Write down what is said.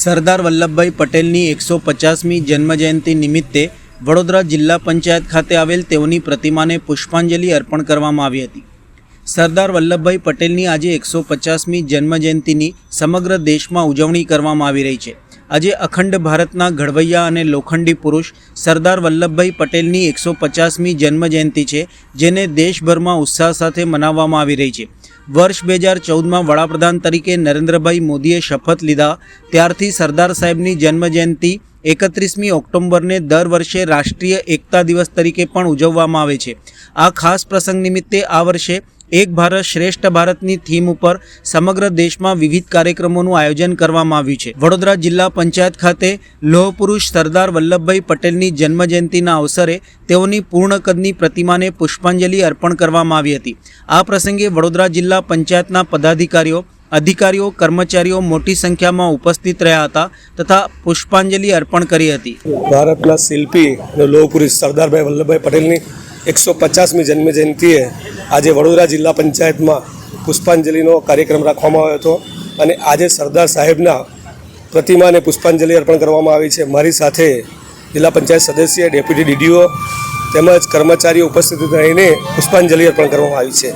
સરદાર વલ્લભભાઈ પટેલની એકસો પચાસમી જન્મજયંતિ નિમિત્તે વડોદરા જિલ્લા પંચાયત ખાતે આવેલ તેઓની પ્રતિમાને પુષ્પાંજલિ અર્પણ કરવામાં આવી હતી. સરદાર વલ્લભભાઈ પટેલની આજે એકસો પચાસમી જન્મજયંતિની સમગ્ર દેશમાં ઉજવણી કરવામાં આવી રહી છે. આજે અખંડ ભારતના ઘડવૈયા અને લોખંડી પુરુષ સરદાર વલ્લભભાઈ પટેલની એકસો પચાસમી જન્મજયંતિ છે, જેને દેશભરમાં ઉત્સાહ સાથે મનાવવામાં આવી રહી છે. વર્ષ બે હજાર ચૌદમાં વડાપ્રધાન તરીકે નરેન્દ્રભાઈ મોદીએ શપથ લીધા. ત્યારથી સરદાર સાહેબની જન્મજયંતિ એકત્રીસમી ઓક્ટોબરને દર વર્ષે રાષ્ટ્રીય એકતા દિવસ તરીકે પણ ઉજવવામાં આવે છે. આ ખાસ પ્રસંગ નિમિત્તે આ વર્ષે એક ભારત શ્રેષ્ઠ ભારતની થીમ ઉપર સમગ્ર દેશમાં વિવિધ કાર્યક્રમોનું આયોજન કરવામાં આવ્યું છે. વડોદરા જિલ્લા પંચાયત ખાતે લોહ પુરુષ સરદાર વલ્લભભાઈ પટેલની જન્મજયંતિના અવસરે તેઓની પૂર્ણ કદની પ્રતિમાને પુષ્પાંજલિ અર્પણ કરવામાં આવી હતી. આ પ્રસંગે વડોદરા જિલ્લા પંચાયતના પદાધિકારીઓ, અધિકારીઓ, કર્મચારીઓ મોટી સંખ્યામાં ઉપસ્થિત રહ્યા હતા તથા પુષ્પાંજલિ અર્પણ કરી હતી. ભારતના શિલ્પી અને લોહ પુરુષ સરદારભાઈ વલ્લભભાઈ પટેલની એકસો પચાસમી જન્મજયંતિએ આજે વડોદરા જિલ્લા પંચાયતમાં પુષ્પાંજલિનો કાર્યક્રમ રાખવામાં આવ્યો હતો અને આજે સરદાર સાહેબના પ્રતિમાને પુષ્પાંજલિ અર્પણ કરવામાં આવી છે. મારી સાથે જિલ્લા પંચાયત સદસ્ય, ડેપ્યુટી ડીડીઓ તેમજ કર્મચારીઓ ઉપસ્થિત રહીને પુષ્પાંજલિ અર્પણ કરવામાં આવી છે.